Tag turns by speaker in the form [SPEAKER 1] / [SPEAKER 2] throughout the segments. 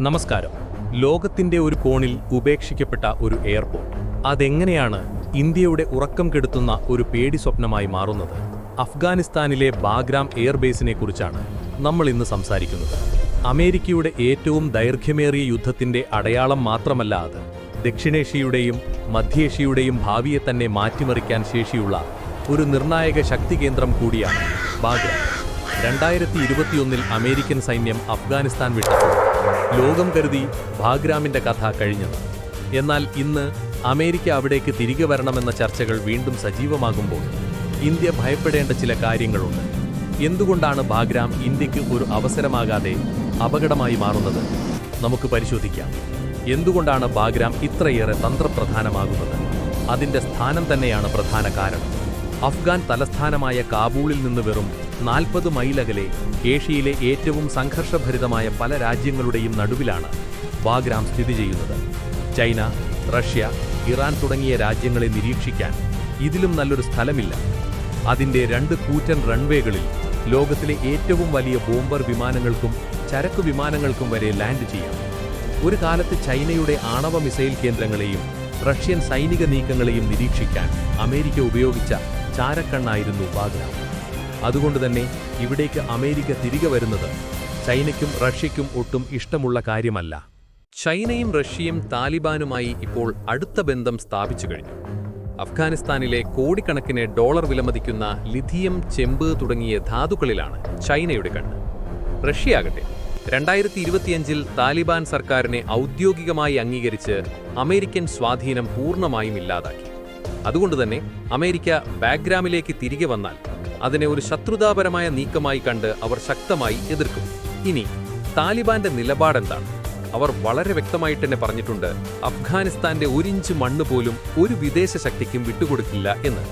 [SPEAKER 1] നമസ്കാരം. ലോകത്തിന്റെ ഒരു കോണിൽ ഉപേക്ഷിക്കപ്പെട്ട ഒരു എയർപോർട്ട്. അതെങ്ങനെയാണ് ഇന്ത്യയുടെ ഉറക്കം കെടുത്തുന്ന ഒരു പേടി സ്വപ്നമായി മാറുന്നത്? അഫ്ഗാനിസ്ഥാനിലെ ബാഗ്രാം എയർബേസിനെ കുറിച്ചാണ് നമ്മൾ ഇന്ന് സംസാരിക്കുന്നത്. അമേരിക്കയുടെ ഏറ്റവും ദൈർഘ്യമേറിയ യുദ്ധത്തിന്റെ അടയാളം മാത്രമല്ല അത്. ദക്ഷിണേഷ്യയുടെയും മധ്യേഷ്യയുടെയും ഭാവിയെ തന്നെ മാറ്റിമറിക്കാൻ ശേഷിയുള്ള ഒരു നിർണായക ശക്തി കേന്ദ്രം കൂടിയാണ് ബാഗ്രാം. രണ്ടായിരത്തി ഇരുപത്തിയൊന്നിൽ അമേരിക്കൻ സൈന്യം അഫ്ഗാനിസ്ഥാൻ വിട്ടപ്പോൾ ലോകം കരുതി ഭാഗ്രാമിന്റെ കഥ കഴിഞ്ഞത്. എന്നാൽ ഇന്ന് അമേരിക്ക അവിടേക്ക് തിരികെ വരണമെന്ന ചർച്ചകൾ വീണ്ടും സജീവമാകുമ്പോൾ ഇന്ത്യ ഭയപ്പെടേണ്ട ചില കാര്യങ്ങളുണ്ട്. എന്തുകൊണ്ടാണ് ഭാഗ്രാം ഇന്ത്യയ്ക്ക് ഒരു അവസരമാകാതെ അപകടമായി മാറുന്നത്? നമുക്ക് പരിശോധിക്കാം. എന്തുകൊണ്ടാണ് ബാഗ്രാം ഇത്രയേറെ തന്ത്രപ്രധാനമാകുന്നത്? അതിന്റെ സ്ഥാനം തന്നെയാണ് പ്രധാന കാരണം. അഫ്ഗാൻ തലസ്ഥാനമായ കാബൂളിൽ നിന്ന് വെറും നാൽപ്പത് മൈലകലെ ഏഷ്യയിലെ ഏറ്റവും സംഘർഷഭരിതമായ പല രാജ്യങ്ങളുടെയും നടുവിലാണ് ബാഗ്രാം സ്ഥിതി ചെയ്യുന്നത്. ചൈന റഷ്യ ഇറാൻ തുടങ്ങിയ രാജ്യങ്ങളെ നിരീക്ഷിക്കാൻ ഇതിലും നല്ലൊരു സ്ഥലമില്ല. അതിന്റെ രണ്ട് കൂറ്റൻ റൺവേകളിൽ ലോകത്തിലെ ഏറ്റവും വലിയ ബോംബർ വിമാനങ്ങൾക്കും ചരക്കു വിമാനങ്ങൾക്കും വരെ ലാൻഡ് ചെയ്യാം. ഒരു കാലത്ത് ചൈനയുടെ ആണവ മിസൈൽ കേന്ദ്രങ്ങളെയും റഷ്യൻ സൈനിക നീക്കങ്ങളെയും നിരീക്ഷിക്കാൻ അമേരിക്ക ഉപയോഗിച്ച ചാരക്കണ്ണായിരുന്നു അതുകൊണ്ട് തന്നെ ഇവിടേക്ക് അമേരിക്ക തിരികെ വരുന്നത് ചൈനയ്ക്കും റഷ്യയ്ക്കും ഒട്ടും ഇഷ്ടമുള്ള കാര്യമല്ല. ചൈനയും റഷ്യയും താലിബാനുമായി ഇപ്പോൾ അടുത്ത ബന്ധം സ്ഥാപിച്ചു കഴിഞ്ഞു. അഫ്ഗാനിസ്ഥാനിലെ കോടിക്കണക്കിന് ഡോളർ വിലമതിക്കുന്ന ലിഥിയം ചെമ്പ് തുടങ്ങിയ ധാതുക്കളിലാണ് ചൈനയുടെ കണ്ണ്. റഷ്യ ആകട്ടെ രണ്ടായിരത്തി ഇരുപത്തിയഞ്ചിൽ താലിബാൻ സർക്കാരിനെ ഔദ്യോഗികമായി അംഗീകരിച്ച് അമേരിക്കൻ സ്വാധീനം പൂർണമായും ഇല്ലാതാക്കി. അതുകൊണ്ടുതന്നെ അമേരിക്ക ബാക്ക്ഗ്രാമിലേക്ക് തിരികെ വന്നാൽ അതിനെ ഒരു ശത്രുതാപരമായ നീക്കമായി കണ്ട് അവർ ശക്തമായി എതിർക്കും. ഇനി താലിബാന്റെ നിലപാടെന്താണ്? അവർ വളരെ വ്യക്തമായിട്ട് തന്നെ പറഞ്ഞിട്ടുണ്ട് അഫ്ഗാനിസ്ഥാന്റെ ഒരിഞ്ച് മണ്ണ് പോലും ഒരു വിദേശ ശക്തിക്കും വിട്ടുകൊടുക്കില്ല എന്ന്.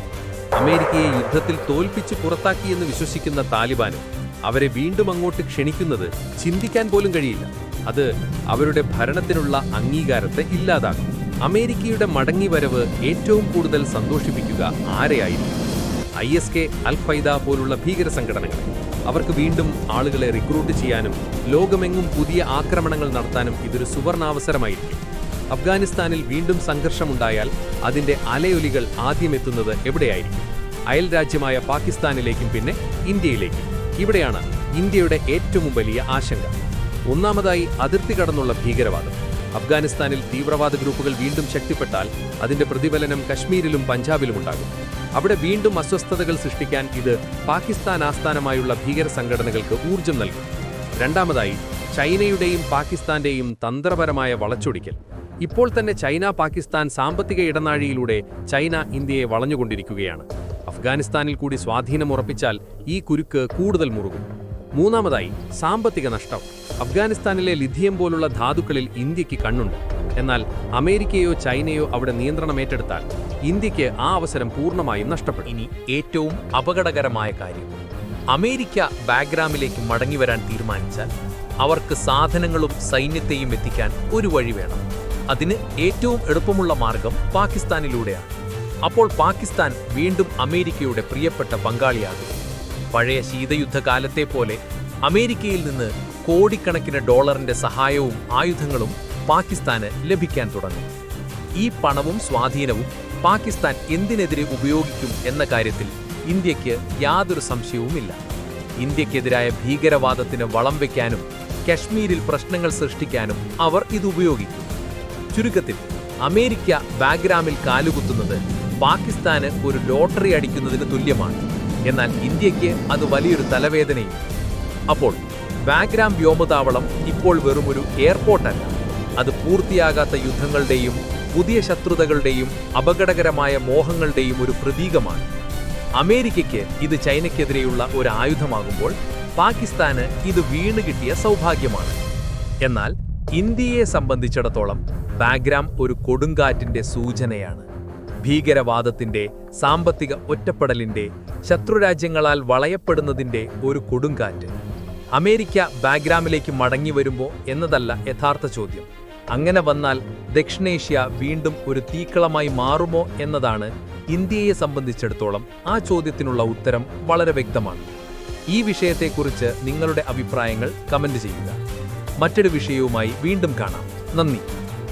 [SPEAKER 1] അമേരിക്കയെ യുദ്ധത്തിൽ തോൽപ്പിച്ച് പുറത്താക്കിയെന്ന് വിശ്വസിക്കുന്ന താലിബാനും അവരെ വീണ്ടും അങ്ങോട്ട് ക്ഷണിക്കുന്നത് ചിന്തിക്കാൻ പോലും കഴിയില്ല. അത് അവരുടെ ഭരണത്തിനുള്ള അംഗീകാരത്തെ ഇല്ലാതാക്കും. അമേരിക്കയുടെ മടങ്ങിവരവ് ഏറ്റവും കൂടുതൽ സന്തോഷിപ്പിക്കുക ആരെയായിരിക്കും? ഐ എസ് കെ അൽ പോലുള്ള ഭീകര സംഘടനകളെ അവർക്ക് വീണ്ടും ആളുകളെ റിക്രൂട്ട് ചെയ്യാനും ലോകമെങ്ങും പുതിയ ആക്രമണങ്ങൾ നടത്താനും ഇതൊരു സുവർണാവസരമായിരിക്കും. അഫ്ഗാനിസ്ഥാനിൽ വീണ്ടും സംഘർഷമുണ്ടായാൽ അതിന്റെ അലയൊലികൾ ആദ്യം എത്തുന്നത് എവിടെയായിരിക്കും? അയൽ രാജ്യമായ പാകിസ്ഥാനിലേക്കും പിന്നെ ഇന്ത്യയിലേക്കും. ഇവിടെയാണ് ഇന്ത്യയുടെ ഏറ്റവും വലിയ ആശങ്ക. ഒന്നാമതായി അതിർത്തി കടന്നുള്ള ഭീകരവാദം. അഫ്ഗാനിസ്ഥാനിൽ തീവ്രവാദ ഗ്രൂപ്പുകൾ വീണ്ടും ശക്തിപ്പെട്ടാൽ അതിന്റെ പ്രതിഫലനം കശ്മീരിലും പഞ്ചാബിലും ഉണ്ടാകും. അവിടെ വീണ്ടും അസ്വസ്ഥതകൾ സൃഷ്ടിക്കാൻ ഇത് പാകിസ്ഥാൻ ആസ്ഥാനമായുള്ള ഭീകര സംഘടനകൾക്ക് ഊർജം നൽകും. രണ്ടാമതായി ചൈനയുടെയും പാകിസ്ഥാന്റെയും തന്ത്രപരമായ വളച്ചൊടിക്കൽ. ഇപ്പോൾ തന്നെ ചൈന പാകിസ്ഥാൻ സാമ്പത്തിക ഇടനാഴിയിലൂടെ ചൈന ഇന്ത്യയെ വളഞ്ഞുകൊണ്ടിരിക്കുകയാണ്. അഫ്ഗാനിസ്ഥാനിൽ കൂടി സ്വാധീനം ഉറപ്പിച്ചാൽ ഈ കുരുക്ക് കൂടുതൽ മുറുകും. മൂന്നാമതായി സാമ്പത്തിക നഷ്ടം. അഫ്ഗാനിസ്ഥാനിലെ ലിഥിയം പോലുള്ള ധാതുക്കളിൽ ഇന്ത്യയ്ക്ക് കണ്ണുണ്ട്. എന്നാൽ അമേരിക്കയോ ചൈനയോ അവിടെ നിയന്ത്രണം ഏറ്റെടുത്താൽ ഇന്ത്യയ്ക്ക് ആ അവസരം പൂർണമായും നഷ്ടപ്പെടും. ഇനി ഏറ്റവും അപകടകരമായ കാര്യം. അമേരിക്ക ബാക്ക്ഗ്രാമിലേക്ക് മടങ്ങി വരാൻ തീരുമാനിച്ചാൽ അവർക്ക് സാധനങ്ങളും സൈന്യത്തെയും എത്തിക്കാൻ ഒരു വഴി വേണം. അതിന് ഏറ്റവും എളുപ്പമുള്ള മാർഗം പാകിസ്ഥാനിലൂടെയാണ്. അപ്പോൾ പാകിസ്ഥാൻ വീണ്ടും അമേരിക്കയുടെ പ്രിയപ്പെട്ട പങ്കാളിയാകും. പഴയ ശീതയുദ്ധകാലത്തെ പോലെ അമേരിക്കയിൽ നിന്ന് കോടിക്കണക്കിന് ഡോളറിന്റെ സഹായവും ആയുധങ്ങളും പാകിസ്ഥാന് ലഭിക്കാൻ തുടങ്ങും. ഈ പണവും സ്വാധീനവും പാകിസ്ഥാൻ എന്തിനെതിരെ ഉപയോഗിക്കും എന്ന കാര്യത്തിൽ ഇന്ത്യയ്ക്ക് യാതൊരു സംശയവുമില്ല. ഇന്ത്യക്കെതിരായ ഭീകരവാദത്തിന് വളം വയ്ക്കാനും കശ്മീരിൽ പ്രശ്നങ്ങൾ സൃഷ്ടിക്കാനും അവർ ഇത് ഉപയോഗിക്കും. ചുരുക്കത്തിൽ അമേരിക്ക ബാഗ്രാമിൽ കാലുകുത്തുന്നത് പാകിസ്ഥാന് ഒരു ലോട്ടറി അടിക്കുന്നതിന് തുല്യമാണ്. എന്നാൽ ഇന്ത്യയ്ക്ക് അത് വലിയൊരു തലവേദനയും. അപ്പോൾ ബാഗ്രാം വ്യോമതാവളം ഇപ്പോൾ വെറുമൊരു എയർപോർട്ടല്ല അത് പൂർത്തിയാകാത്ത യുദ്ധങ്ങളുടെയും പുതിയ ശത്രുതകളുടെയും അപകടകരമായ മോഹങ്ങളുടെയും ഒരു പ്രതീകമാണ്. അമേരിക്കയ്ക്ക് ഇത് ചൈനയ്ക്കെതിരെയുള്ള ഒരു ആയുധമാകുമ്പോൾ പാകിസ്ഥാന് ഇത് വീണ് കിട്ടിയ സൗഭാഗ്യമാണ്. എന്നാൽ ഇന്ത്യയെ സംബന്ധിച്ചിടത്തോളം ബാഗ്രാം ഒരു കൊടുങ്കാറ്റിന്റെ സൂചനയാണ്. ഭീകരവാദത്തിന്റെ സാമ്പത്തിക ഒറ്റപ്പെടലിന്റെ ശത്രുരാജ്യങ്ങളാൽ വളയപ്പെടുന്നതിന്റെ ഒരു കൊടുങ്കാറ്റ്. അമേരിക്ക ബാക്ക്ഗ്രാമിലേക്ക് മടങ്ങി വരുമ്പോൾ എന്നതല്ല യഥാർത്ഥ ചോദ്യം. അങ്ങനെ വന്നാൽ ദക്ഷിണേഷ്യ വീണ്ടും ഒരു തീക്കളമായി മാറുമോ എന്നതാണ് ഇന്ത്യയെ സംബന്ധിച്ചിടത്തോളം ആ ചോദ്യത്തിനുള്ള ഉത്തരം വളരെ വ്യക്തമാണ്. ഈ വിഷയത്തെക്കുറിച്ച് നിങ്ങളുടെ അഭിപ്രായങ്ങൾ കമന്റ് ചെയ്യുക.
[SPEAKER 2] മറ്റൊരു വിഷയവുമായി വീണ്ടും കാണാം. നന്ദി.